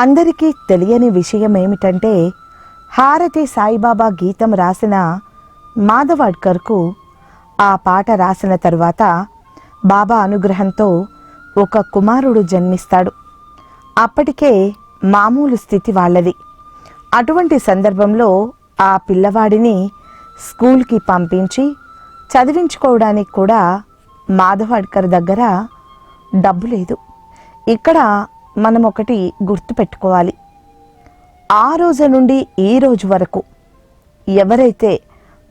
అందరికీ తెలియని విషయం ఏమిటంటే హారతి సాయిబాబా గీతం రాసిన మాధవాడ్కర్కు ఆ పాట రాసిన తరువాత బాబా అనుగ్రహంతో ఒక కుమారుడు జన్మిస్తాడు. అప్పటికే మామూలు స్థితి వాళ్ళది. అటువంటి సందర్భంలో ఆ పిల్లవాడిని స్కూల్కి పంపించి చదివించుకోవడానికి కూడా మాధవాడ్కర్ దగ్గర డబ్బు లేదు. ఇక్కడ మనం ఒకటి గుర్తుపెట్టుకోవాలి. ఆ రోజు నుండి ఈ రోజు వరకు ఎవరైతే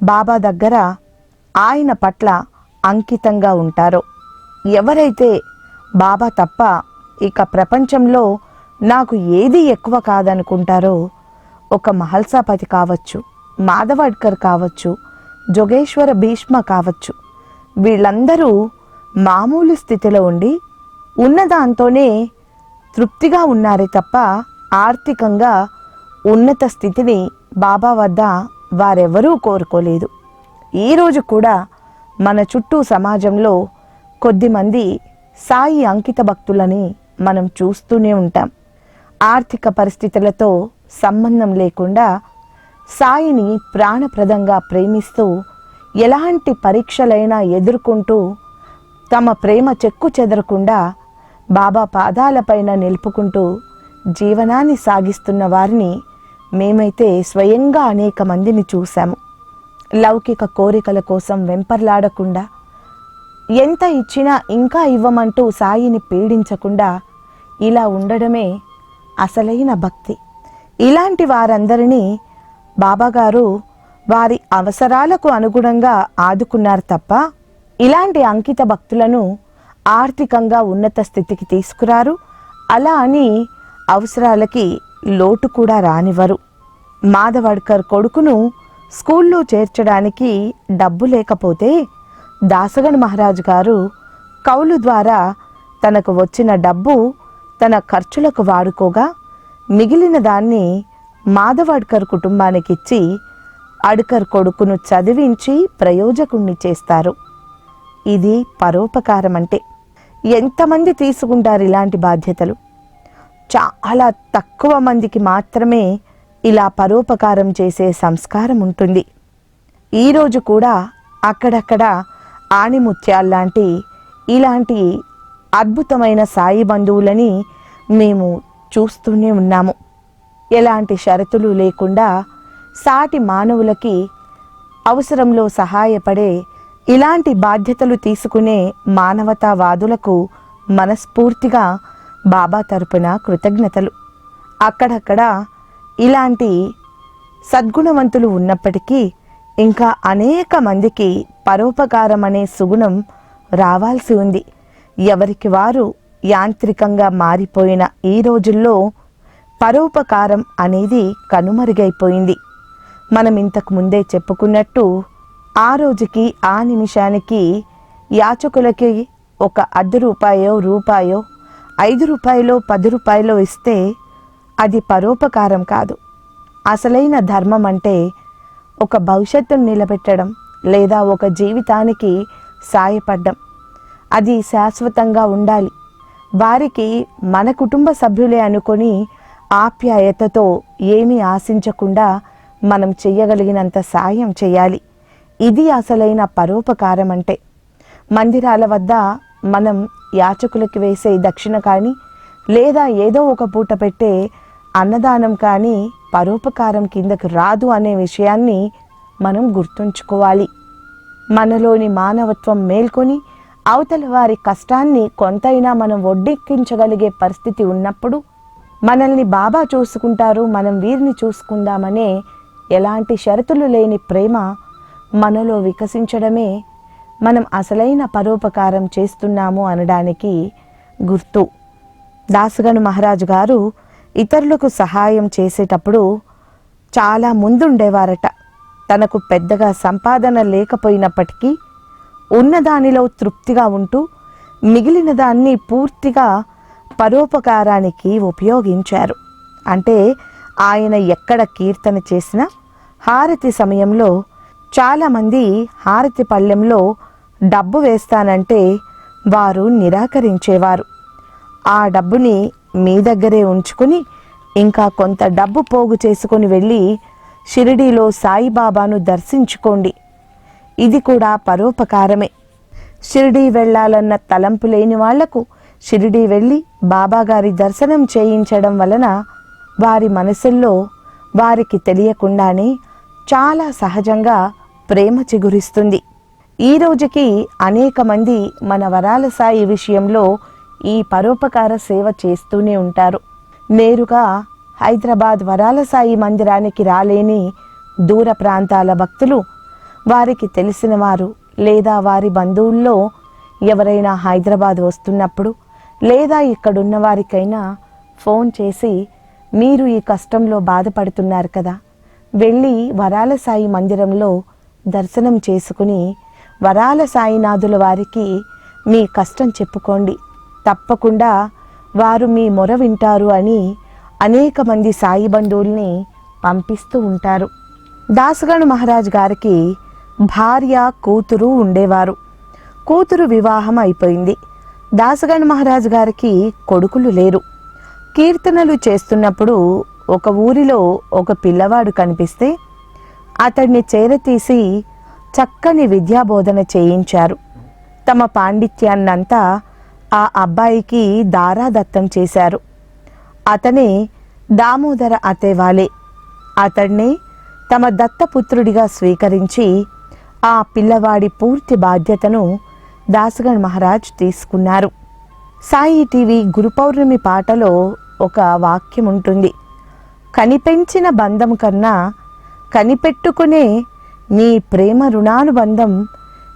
బాబా దగ్గర ఆయన పట్ల అంకితంగా ఉంటారో ఎవరైతే బాబా తప్ప ఇక ప్రపంచంలో నాకు ఏది ఎక్కువ కాదనుకుంటారో ఒక మహల్సాపతి కావచ్చు మాధవడ్కర్ కావచ్చు జోగేశ్వర భీష్మ కావచ్చు వీళ్ళందరూ మామూలు స్థితిలో ఉండి ఉన్నదాంతోనే తృప్తిగా ఉన్నారే తప్ప ఆర్థికంగా ఉన్నత స్థితిని బాబా వద్ద వారెవరూ కోరుకోలేదు. ఈరోజు కూడా మన చుట్టూ సమాజంలో కొద్దిమంది సాయి అంకిత భక్తులని మనం చూస్తూనే ఉంటాం. ఆర్థిక పరిస్థితులతో సంబంధం లేకుండా సాయిని ప్రాణప్రదంగా ప్రేమిస్తూ ఎలాంటి పరీక్షలైనా ఎదుర్కొంటూ తమ ప్రేమ చెక్కు చెదరకుండా బాబా పాదాలపైన నిలుపుకుంటూ జీవనాన్ని సాగిస్తున్న వారిని మేమైతే స్వయంగా అనేక మందిని చూశాము. లౌకిక కోరికల కోసం వెంపర్లాడకుండా ఎంత ఇచ్చినా ఇంకా ఇవ్వమంటూ సాయిని పీడించకుండా ఇలా ఉండడమే అసలైన భక్తి. ఇలాంటి వారందరినీ బాబాగారు వారి అవసరాలకు అనుగుణంగా ఆదుకున్నారు తప్ప ఇలాంటి అంకిత భక్తులను ఆర్థికంగా ఉన్నత స్థితికి తీసుకురారు. అలా అని అవసరాలకి లోటు కూడా రానివ్వరు. మాధవడ్కర్ కొడుకును స్కూల్లో చేర్చడానికి డబ్బు లేకపోతే దాసగణ్ మహారాజు గారు కౌలు ద్వారా తనకు వచ్చిన డబ్బు తన ఖర్చులకు వాడుకోగా మిగిలిన దాన్ని మాధవడ్కర్ కుటుంబానికి ఇచ్చి అడ్కర్ కొడుకును చదివించి ప్రయోజకుణ్ణి చేస్తారు. ఇది పరోపకారం అంటే ఎంతమంది తీసుకుంటారు ఇలాంటి బాధ్యతలు? చాలా తక్కువ మందికి మాత్రమే ఇలా పరోపకారం చేసే సంస్కారం ఉంటుంది. ఈరోజు కూడా అక్కడక్కడ ఆణిముత్యాల్లాంటి ఇలాంటి అద్భుతమైన సాయి బంధువులని మేము చూస్తూనే ఉన్నాము. ఎలాంటి షరతులు లేకుండా సాటి మానవులకి అవసరంలో సహాయపడే ఇలాంటి బాధ్యతలు తీసుకునే మానవతావాదులకు మనస్ఫూర్తిగా బాబా తరపున కృతజ్ఞతలు. అక్కడక్కడ ఇలాంటి సద్గుణవంతులు ఉన్నప్పటికీ ఇంకా అనేక మందికి పరోపకారం అనే సుగుణం రావాల్సి ఉంది. ఎవరికి వారు యాంత్రికంగా మారిపోయిన ఈ రోజుల్లో పరోపకారం అనేది కనుమరుగైపోయింది. మనం ఇంతకు ముందే చెప్పుకున్నట్టు ఆ రోజుకి ఆ నిమిషానికి యాచకులకి ఒక అర్ధ రూపాయో రూపాయో ఐదు రూపాయలో పది రూపాయలో ఇస్తే అది పరోపకారం కాదు. అసలైన ధర్మం అంటే ఒక భవిష్యత్తును నిలబెట్టడం లేదా ఒక జీవితానికి సాయపడ్డం. అది శాశ్వతంగా ఉండాలి. వారికి మన కుటుంబ సభ్యులే అనుకొని ఆప్యాయతతో ఏమీ ఆశించకుండా మనం చెయ్యగలిగినంత సాయం చేయాలి. ఇది అసలైన పరోపకారం అంటే మందిరాల వద్ద మనం యాచకులకి వేసే దక్షిణ కానీ లేదా ఏదో ఒక పూట పెట్టే అన్నదానం కానీ పరోపకారం కిందకు రాదు అనే విషయాన్ని మనం గుర్తుంచుకోవాలి. మనలోని మానవత్వం మేల్కొని అవతల వారి కష్టాన్ని కొంతైనా మనం ఒడ్డెక్కించగలిగే పరిస్థితి ఉన్నప్పుడు మనల్ని బాబా చూసుకుంటారు మనం వీరిని చూసుకుందామనే ఎలాంటి షరతులు లేని ప్రేమ మనలో వికసించడమే మనం అసలైన పరోపకారం చేస్తున్నాము అనడానికి గుర్తు. దాసగను మహారాజు గారు ఇతరులకు సహాయం చేసేటప్పుడు చాలా ముందుండేవారట. తనకు పెద్దగా సంపాదన లేకపోయినప్పటికీ ఉన్నదానిలో తృప్తిగా ఉంటూ మిగిలిన దాన్ని పూర్తిగా పరోపకారానికి ఉపయోగించారు. అంటే ఆయన ఎక్కడ కీర్తన చేసినా హారతి సమయంలో చాలామంది హారతి పళ్ళెంలో డబ్బు వేస్తానంటే వారు నిరాకరించేవారు. ఆ డబ్బుని మీ దగ్గరే ఉంచుకుని ఇంకా కొంత డబ్బు పోగు చేసుకొని వెళ్ళి షిరిడీలో సాయిబాబాను దర్శించుకోండి. ఇది కూడా పరోపకారమే. షిరిడీ వెళ్ళాలన్న తలంపు లేని వాళ్ళకు షిరిడీ వెళ్ళి బాబాగారి దర్శనం చేయించడం వలన వారి మనసుల్లో వారికి తెలియకుండానే చాలా సహజంగా ప్రేమ చిగురిస్తుంది. ఈ రోజుకి అనేక మంది మన వరాల సాయి విషయంలో ఈ పరోపకార సేవ చేస్తూనే ఉంటారు. నేరుగా హైదరాబాద్ వరాల సాయి మందిరానికి రాలేని దూర ప్రాంతాల భక్తులు వారికి తెలిసిన వారు లేదా వారి బంధువుల్లో ఎవరైనా హైదరాబాద్ వస్తున్నప్పుడు లేదా ఇక్కడున్న వారికైనా ఫోన్ చేసి మీరు ఈ కష్టంలో బాధపడుతున్నారు కదా వెళ్ళి వరాల సాయి మందిరంలో దర్శనం చేసుకుని వరాల సాయినాథుల వారికి మీ కష్టం చెప్పుకోండి. తప్పకుండా వారు మీ మొర వింటారు అని అనేక మంది సాయి బంధువుల్ని పంపిస్తూ ఉంటారు. దాసగణ మహారాజ్ గారికి భార్య కూతురు ఉండేవారు. కూతురు వివాహం అయిపోయింది. దాసగణ్ మహారాజ్ గారికి కొడుకులు లేరు. కీర్తనలు చేస్తున్నప్పుడు ఒక ఊరిలో ఒక పిల్లవాడు కనిపిస్తే అతడిని చేరతీసి చక్కని విద్యాబోధన చేయించారు. తమ పాండిత్యాన్నంతా ఆ అబ్బాయికి దారాదత్తం చేశారు. అతనే దామోదర అతేవాలే. అతడిని తమ దత్తపుత్రుడిగా స్వీకరించి ఆ పిల్లవాడి పూర్తి బాధ్యతను దాసగణ్ మహారాజ్ తీసుకున్నారు. సాయి టీవీ గురుపౌర్ణమి పాటలో ఒక వాక్యం ఉంటుంది కనిపెంచిన బంధం కన్నా కనిపెట్టుకునే నీ ప్రేమ రుణానుబంధం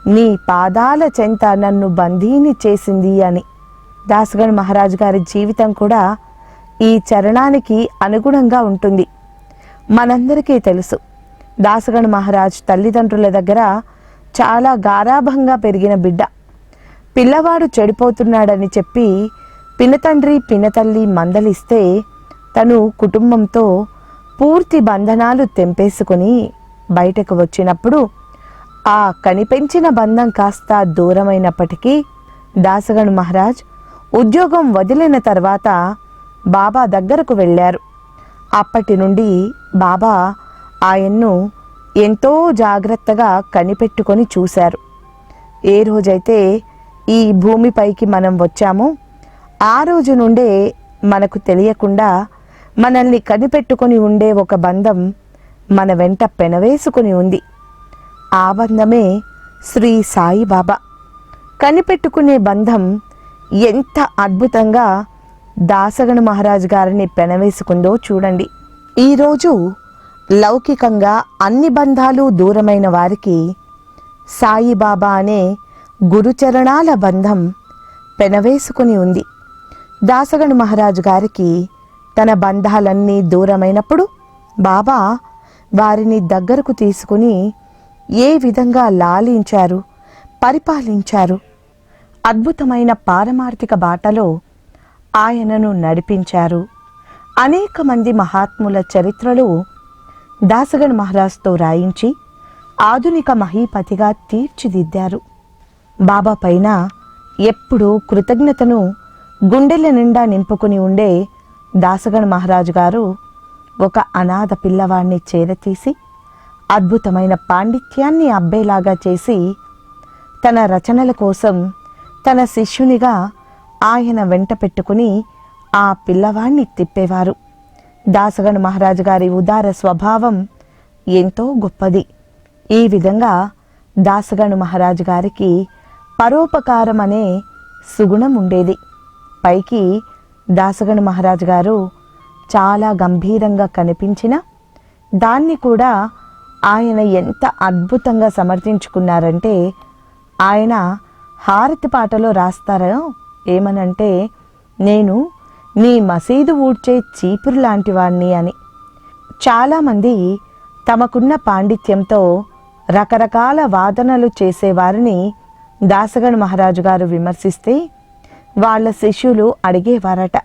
నీ పాదాల చెంత నన్ను బందీని చేసింది అని. దాసగణ్ మహారాజ్ గారి జీవితం కూడా ఈ చరణానికి అనుగుణంగా ఉంటుంది. మనందరికీ తెలుసు దాసగణ్ మహారాజ్ తల్లిదండ్రుల దగ్గర చాలా గారాభంగా పెరిగిన బిడ్డ. పిల్లవాడు చెడిపోతున్నాడని చెప్పి పినతండ్రి పినతల్లి మందలిస్తే తను కుటుంబంతో పూర్తి బంధనాలు తెంపేసుకుని బయటకు వచ్చినప్పుడు ఆ కనిపించిన బంధం కాస్త దూరమైనప్పటికీ దాసగణు మహారాజ్ ఉద్యోగం వదిలిన తర్వాత బాబా దగ్గరకు వెళ్ళారు. అప్పటి నుండి బాబా ఆయన్ను ఎంతో జాగ్రత్తగా కనిపెట్టుకొని చూశారు. ఏ రోజైతే ఈ భూమిపైకి మనం వచ్చామో ఆ రోజు నుండే మనకు తెలియకుండా మనల్ని కనిపెట్టుకొని ఉండే ఒక బంధం మన వెంట పెనవేసుకుని ఉంది. ఆ బంధమే శ్రీ సాయిబాబా. కనిపెట్టుకునే బంధం ఎంత అద్భుతంగా దాసగణ మహారాజ్ గారిని పెనవేసుకుందో చూడండి. ఈరోజు లౌకికంగా అన్ని బంధాలు దూరమైన వారికి సాయిబాబా అనే గురుచరణాల బంధం పెనవేసుకుని ఉంది. దాసగణ మహారాజు గారికి తన బంధాలన్నీ దూరమైనప్పుడు బాబా వారిని దగ్గరకు తీసుకుని ఏ విధంగా లాలించారు పరిపాలించారు? అద్భుతమైన పారమార్థిక బాటలో ఆయనను నడిపించారు. అనేక మంది మహాత్ముల చరిత్రలు దాసగణ్ మహారాజ్తో రాయించి ఆధునిక మహీపతిగా తీర్చిదిద్దారు. బాబా పైన ఎప్పుడూ కృతజ్ఞతను గుండెల నిండా నింపుకుని ఉండే దాసగణ్ మహారాజు గారు ఒక అనాథ పిల్లవాడిని చేరతీసి అద్భుతమైన పాండిత్యాన్ని అబ్బేలాగా చేసి తన రచనల కోసం తన శిష్యునిగా ఆయన వెంట పెట్టుకుని ఆ పిల్లవాణ్ణి తిప్పేవారు. దాసగణ్ మహారాజు గారి ఉదార స్వభావం ఎంతో గొప్పది. ఈ విధంగా దాసగణ్ మహారాజు గారికి పరోపకారం అనే సుగుణం ఉండేది. పైకి దాసగణు మహారాజు గారు చాలా గంభీరంగా కనిపించిన దాన్ని కూడా ఆయన ఎంత అద్భుతంగా సమర్థించుకున్నారంటే ఆయన హారతి పాటలో రాస్తారో? ఏమనంటే నేను నీ మసీదు ఊడ్చే చీపురు లాంటివాణ్ణి అని. చాలామంది తమకున్న పాండిత్యంతో రకరకాల వాదనలు చేసేవారిని దాసగణ్ మహారాజు గారు విమర్శిస్తే వాళ్ళ శిష్యులు అడిగేవారట.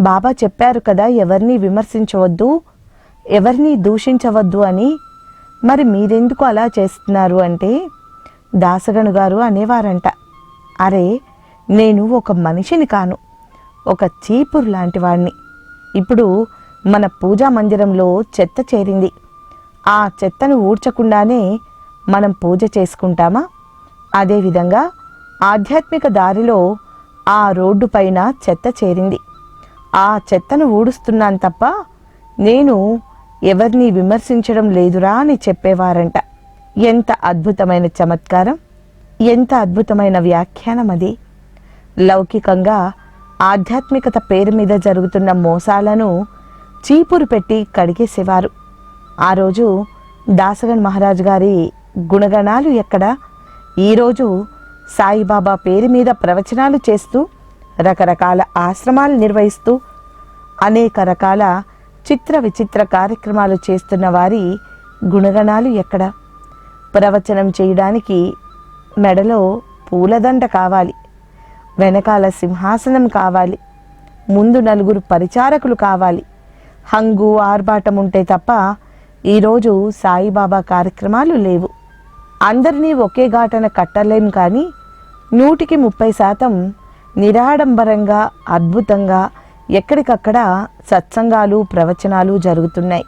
బాబా చెప్పారు కదా ఎవరిని విమర్శించవద్దు ఎవరిని దూషించవద్దు అని. మరి మీరెందుకు అలా చేస్తున్నారు అంటే? దాసగణు గారు అనేవారంట. అరే నేను ఒక మనిషిని కాను ఒక చీపురు లాంటి వాడిని ఇప్పుడు మన పూజా మందిరంలో చెత్త చేరింది. ఆ చెత్తను ఊడ్చకుండానే మనం పూజ చేసుకుంటామా? అదేవిధంగా ఆధ్యాత్మిక దారిలో ఆ రోడ్డు పైన చెత్త చేరింది. ఆ చెత్తను ఊడుస్తున్నాను తప్ప నేను ఎవరిని విమర్శించడం లేదురా అని చెప్పేవారంట. ఎంత అద్భుతమైన చమత్కారం ఎంత అద్భుతమైన వ్యాఖ్యానం అది. లౌకికంగా ఆధ్యాత్మికత పేరు మీద జరుగుతున్న మోసాలను చీపురు పెట్టి కడిగేసేవారు. ఆ రోజు దాసగన్ మహారాజ్ గారి గుణగణాలు ఎక్కడ? ఈరోజు సాయిబాబా పేరు మీద ప్రవచనాలు చేస్తూ రకరకాల ఆశ్రమాలు నిర్వహిస్తూ అనేక రకాల చిత్ర విచిత్ర కార్యక్రమాలు చేస్తున్న వారి గుణగణాలు ఎక్కడ? ప్రవచనం చేయడానికి మెడలో పూలదండ కావాలి వెనకాల సింహాసనం కావాలి ముందు నలుగురు పరిచారకులు కావాలి హంగు ఆర్భాటం ఉంటే తప్ప ఈరోజు సాయిబాబా కార్యక్రమాలు లేవు. అందరినీ ఒకే ఘాటన కట్టలేం కానీ నూటికి ముప్పై శాతం నిరాడంబరంగా అద్భుతంగా ఎక్కడికక్కడ సత్సంగాలు ప్రవచనాలు జరుగుతున్నాయి.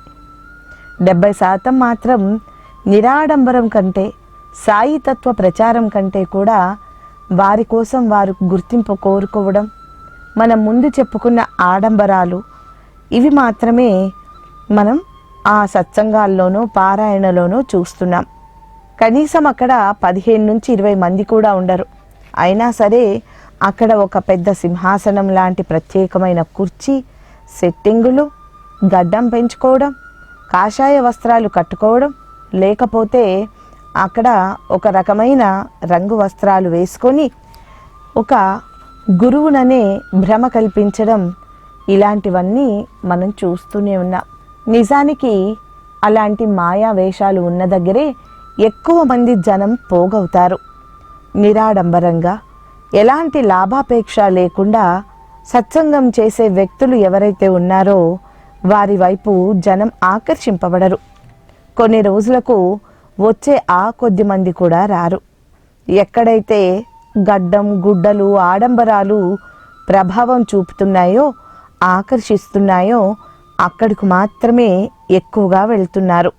డెబ్బై శాతం మాత్రం నిరాడంబరం కంటే సాయి తత్వ ప్రచారం కంటే కూడా వారి కోసం వారు గుర్తింపు కోరుకోవడం మనం ముందు చెప్పుకున్న ఆడంబరాలు ఇవి మాత్రమే మనం ఆ సత్సంగాల్లోనూ పారాయణలోనూ చూస్తున్నాం. కనీసం అక్కడ పదిహేను నుంచి ఇరవై మంది కూడా ఉండరు. అయినా సరే అక్కడ ఒక పెద్ద సింహాసనం లాంటి ప్రత్యేకమైన కుర్చీ సెట్టింగులు గడ్డం పెంచుకోవడం కాషాయ వస్త్రాలు కట్టుకోవడం లేకపోతే అక్కడ ఒక రకమైన రంగు వస్త్రాలు వేసుకొని ఒక గురువుననే భ్రమ కల్పించడం ఇలాంటివన్నీ మనం చూస్తూనే ఉన్నాం. నిజానికి అలాంటి మాయా వేషాలు ఉన్న దగ్గరే ఎక్కువ మంది జనం పోగవుతారు. నిరాడంబరంగా ఎలాంటి లాభాపేక్ష లేకుండా సత్సంగం చేసే వ్యక్తులు ఎవరైతే ఉన్నారో వారి వైపు జనం ఆకర్షింపబడరు. కొన్ని రోజులకు వచ్చే ఆ కొద్ది మంది కూడా రారు. ఎక్కడైతే గడ్డం గుడ్డలు ఆడంబరాలు ప్రభావం చూపుతున్నాయో ఆకర్షిస్తున్నాయో అక్కడికి మాత్రమే ఎక్కువగా వెళ్తున్నారు.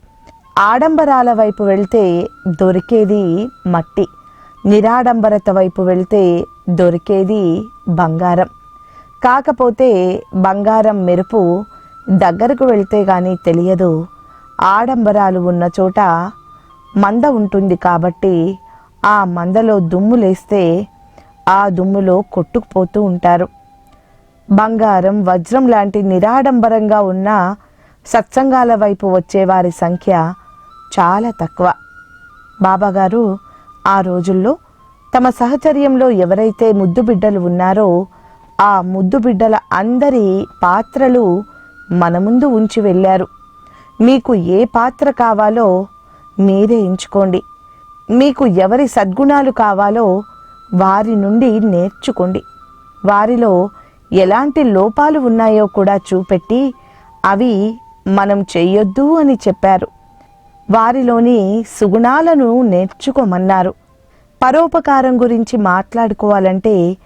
ఆడంబరాల వైపు వెళ్తే దొరికేది మట్టి. నిరాడంబరత వైపు వెళ్తే దొరికేది బంగారం. కాకపోతే బంగారం మెరుపు దగ్గరకు వెళ్తే కానీ తెలియదు. ఆడంబరాలు ఉన్న చోట మంద ఉంటుంది కాబట్టి ఆ మందలో దుమ్ము లేస్తే ఆ దుమ్ములో కొట్టుకుపోతూ ఉంటారు. బంగారం వజ్రం లాంటి నిరాడంబరంగా ఉన్న సత్సంగాల వైపు వచ్చే వారి సంఖ్య చాలా తక్కువ. బాబాగారు ఆ రోజుల్లో తమ సహచర్యంలో ఎవరైతే ముద్దు బిడ్డలు ఉన్నారో ఆ ముద్దు బిడ్డల అందరి పాత్రలు మన ముందు ఉంచి వెళ్ళారు. మీకు ఏ పాత్ర కావాలో మీరే ఎంచుకోండి. మీకు ఎవరి సద్గుణాలు కావాలో వారి నుండి నేర్చుకోండి. వారిలో ఎలాంటి లోపాలు ఉన్నాయో కూడా చూపెట్టి అవి మనం చెయ్యొద్దు అని చెప్పారు. వారిలోని సుగుణాలను నేర్చుకోమన్నారు. పరోపకారం గురించి మాట్లాడుకోవాలంటే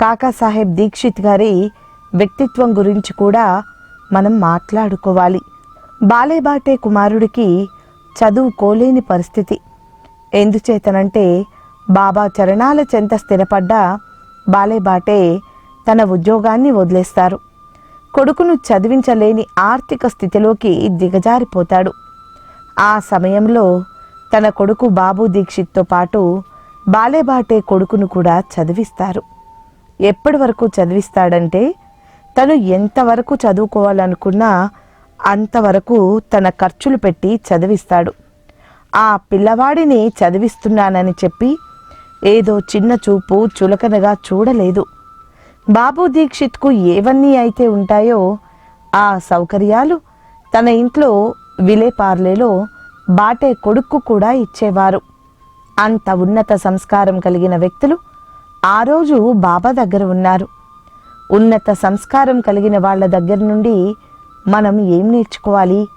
కాకాసాహెబ్ దీక్షిత్ గారి వ్యక్తిత్వం గురించి కూడా మనం మాట్లాడుకోవాలి. బాలేబాటే కుమారుడికి చదువుకోలేని పరిస్థితి. ఎందుచేతనంటే బాబా చరణాల చెంత స్థిరపడ్డ బాలేబాటే తన ఉద్యోగాన్ని వదిలేస్తారు. కొడుకును చదివించలేని ఆర్థిక స్థితిలోకి దిగజారిపోతాడు. ఆ సమయంలో తన కొడుకు బాబు దీక్షిత్తో పాటు బాలేబాటే కొడుకును కూడా చదివిస్తారు. ఎప్పటి వరకు చదివిస్తాడంటే తను ఎంతవరకు చదువుకోవాలనుకున్నా అంతవరకు తన ఖర్చులు పెట్టి చదివిస్తాడు. ఆ పిల్లవాడిని చదివిస్తున్నానని చెప్పి ఏదో చిన్న చూపు చులకనగా చూడలేదు. బాబు దీక్షిత్కు ఏవన్నీ అయితే ఉంటాయో ఆ సౌకర్యాలు తన ఇంట్లో విలేపార్లేలో బాటే కొడుక్కు కూడా ఇచ్చేవారు. అంత ఉన్నత సంస్కారం కలిగిన వ్యక్తులు ఆ రోజు బాబా దగ్గర ఉన్నారు. ఉన్నత సంస్కారం కలిగిన వాళ్ళ దగ్గర నుండి మనం ఏం నేర్చుకోవాలి?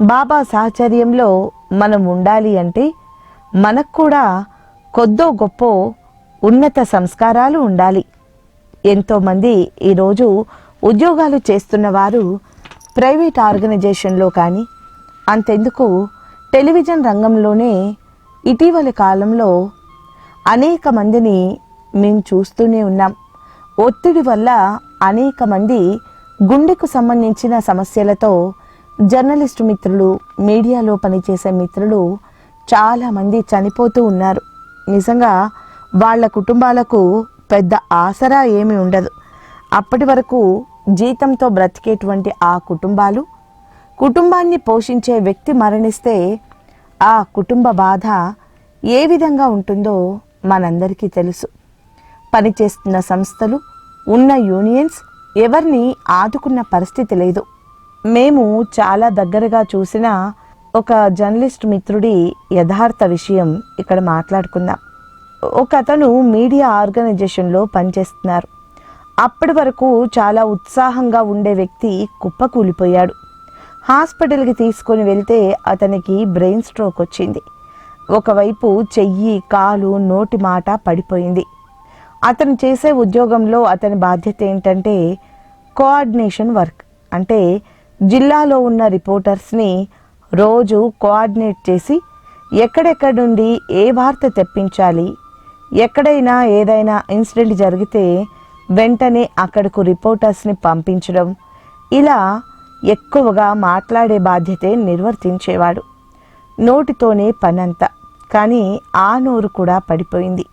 బాబా సాహచర్యంలో మనం ఉండాలి అంటే మనకు కూడా కొద్దో గొప్ప ఉన్నత సంస్కారాలు ఉండాలి. ఎంతోమంది ఈరోజు ఉద్యోగాలు చేస్తున్న వారు ప్రైవేట్ ఆర్గనైజేషన్లో కానీ అంతెందుకు టెలివిజన్ రంగంలోనే ఇటీవలి కాలంలో అనేక మందిని మేము చూస్తూనే ఉన్నాం. ఒత్తిడి వల్ల అనేక మంది గుండెకు సంబంధించిన సమస్యలతో జర్నలిస్టు మిత్రులు మీడియాలో పనిచేసే మిత్రులు చాలామంది చనిపోతూ ఉన్నారు. నిజంగా వాళ్ళ కుటుంబాలకు పెద్ద ఆసరా ఏమీ ఉండదు. అప్పటి వరకు జీతంతో బ్రతికేటువంటి ఆ కుటుంబాలు కుటుంబాన్ని పోషించే వ్యక్తి మరణిస్తే ఆ కుటుంబ బాధ ఏ విధంగా ఉంటుందో మనందరికీ తెలుసు. పనిచేస్తున్న సంస్థలు ఉన్న యూనియన్స్ ఎవరిని ఆదుకున్న పరిస్థితి లేదు. మేము చాలా దగ్గరగా చూసిన ఒక జర్నలిస్ట్ మిత్రుడి యథార్థ విషయం ఇక్కడ మాట్లాడుకుందాం. ఒక అతను మీడియా ఆర్గనైజేషన్లో పనిచేస్తున్నారు. అప్పటి వరకు చాలా ఉత్సాహంగా ఉండే వ్యక్తి కుప్పకూలిపోయాడు. హాస్పిటల్కి తీసుకొని వెళ్తే అతనికి బ్రెయిన్ స్ట్రోక్ వచ్చింది. ఒకవైపు చెయ్యి కాలు నోటి మాట పడిపోయింది. అతను చేసే ఉద్యోగంలో అతని బాధ్యత ఏంటంటే కోఆర్డినేషన్ వర్క్. అంటే జిల్లాలో ఉన్న రిపోర్టర్స్ని రోజు కోఆర్డినేట్ చేసి ఎక్కడెక్కడి నుండి ఏ వార్త తెప్పించాలి ఎక్కడైనా ఏదైనా ఇన్సిడెంట్ జరిగితే వెంటనే అక్కడకు రిపోర్టర్స్ని పంపించడం. ఇలా ఎక్కువగా మాట్లాడే బాధ్యతే నిర్వర్తించేవాడు. నోటితోనే పనంతా. కానీ ఆ నోరు కూడా పడిపోయింది.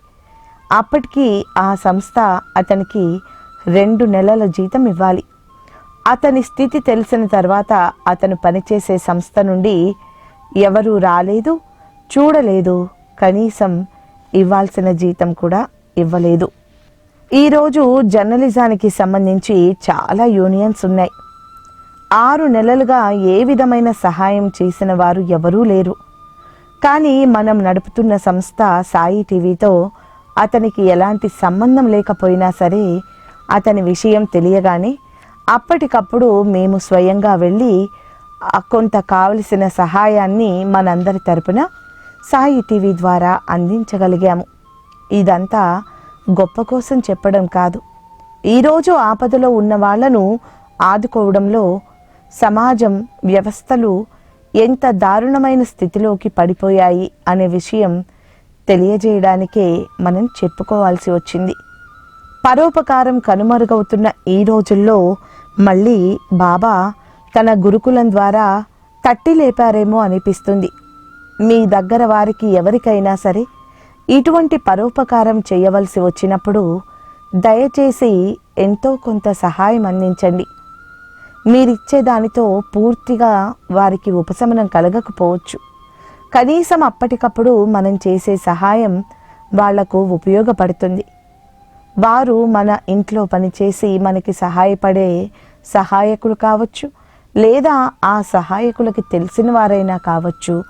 అప్పటికి ఆ సంస్థ అతనికి రెండు నెలల జీతం ఇవ్వాలి. అతని స్థితి తెలిసిన తర్వాత అతను పనిచేసే సంస్థ నుండి ఎవరూ రాలేదు చూడలేదు కనీసం ఇవ్వాల్సిన జీతం కూడా ఇవ్వలేదు. ఈరోజు జర్నలిజానికి సంబంధించి చాలా యూనియన్స్ ఉన్నాయి. ఆరు నెలలుగా ఏ విధమైన సహాయం చేసిన వారు ఎవరూ లేరు. కానీ మనం నడుపుతున్న సంస్థ సాయి టీవీతో అతనికి ఎలాంటి సంబంధం లేకపోయినా సరే అతని విషయం తెలియగానే అప్పటికప్పుడు మేము స్వయంగా వెళ్ళి కొంత కావలసిన సహాయాన్ని మనందరి తరపున సాయి టీవీ ద్వారా అందించగలిగాము. ఇదంతా గొప్ప కోసం చెప్పడం కాదు. ఈరోజు ఆపదలో ఉన్న వాళ్ళను ఆదుకోవడంలో సమాజం వ్యవస్థలు ఎంత దారుణమైన స్థితిలోకి పడిపోయాయి అనే విషయం తెలియజేయడానికే మనం చెప్పుకోవాల్సి వచ్చింది. పరోపకారం కనుమరుగవుతున్న ఈ రోజుల్లో మళ్ళీ బాబా తన గురుకులం ద్వారా తట్టి లేపారేమో అనిపిస్తుంది. మీ దగ్గర వారికి ఎవరికైనా సరే ఇటువంటి పరోపకారం చేయవలసి వచ్చినప్పుడు దయచేసి ఎంతో కొంత సహాయం అందించండి. మీరిచ్చే దానితో పూర్తిగా వారికి ఉపశమనం కలగకపోవచ్చు. కనీసం అప్పటికప్పుడు మనం చేసే సహాయం వాళ్ళకు ఉపయోగపడుతుంది. వారు మన ఇంట్లో పనిచేసి మనకి సహాయపడే సహాయకులు కావచ్చు లేదా ఆ సహాయకులకి తెలిసిన వారైనా కావచ్చు.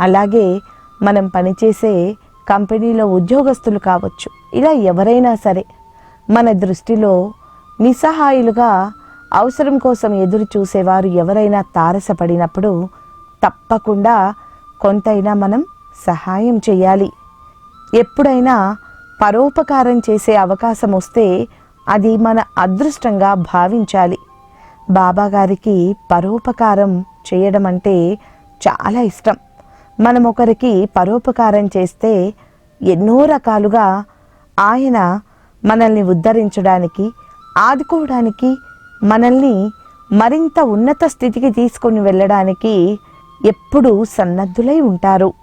అలాగే మనం పనిచేసే కంపెనీలో ఉద్యోగస్తులు కావచ్చు. ఇలా ఎవరైనా సరే మన దృష్టిలో నిస్సహాయులుగా అవసరం కోసం ఎదురు చూసేవారు ఎవరైనా తారసపడినప్పుడు తప్పకుండా కొంతైనా మనం సహాయం చేయాలి. ఎప్పుడైనా పరోపకారం చేసే అవకాశం వస్తే అది మన అదృష్టంగా భావించాలి. బాబాగారికి పరోపకారం చేయడం అంటే చాలా ఇష్టం. మనం ఒకరికి పరోపకారం చేస్తే ఎన్నో రకాలుగా ఆయన మనల్ని ఉద్ధరించడానికి ఆదుకోవడానికి మనల్ని మరింత ఉన్నత స్థితికి తీసుకొని వెళ్ళడానికి ఎప్పుడూ సన్నద్ధులై ఉంటారు.